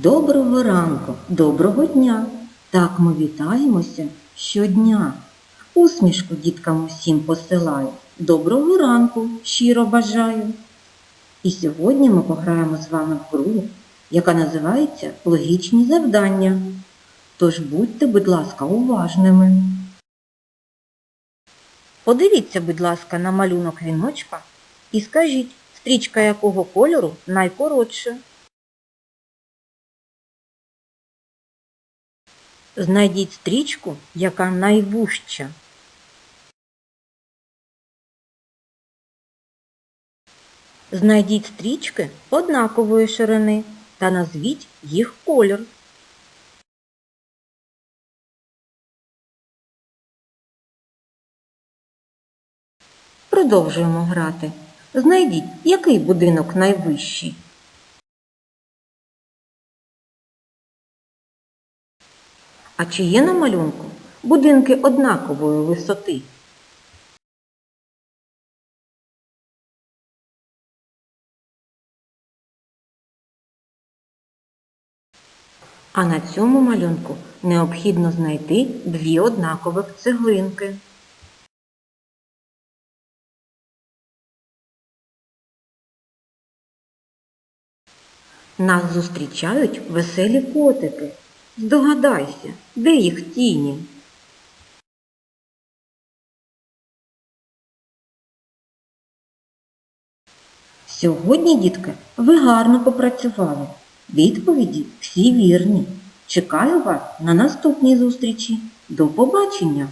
Доброго ранку, доброго дня. Так ми вітаємося щодня. Усмішку діткам усім посилаю. Доброго ранку щиро бажаю. І сьогодні ми пограємо з вами в гру, яка називається Логічні завдання. Тож будьте, будь ласка, уважними. Подивіться, будь ласка, на малюнок віночка і скажіть, стрічка якого кольору найкоротша. Знайдіть стрічку, яка найвужча. Знайдіть стрічки однакової ширини та назвіть їх колір. Продовжуємо грати. Знайдіть, який будинок найвищий. А чи є на малюнку будинки однакової висоти? А на цьому малюнку необхідно знайти дві однакових цеглинки. Нас зустрічають веселі котики. Здогадайся, де їх тіні? Сьогодні, дітки, ви гарно попрацювали. Відповіді всі вірні. Чекаю вас на наступній зустрічі. До побачення!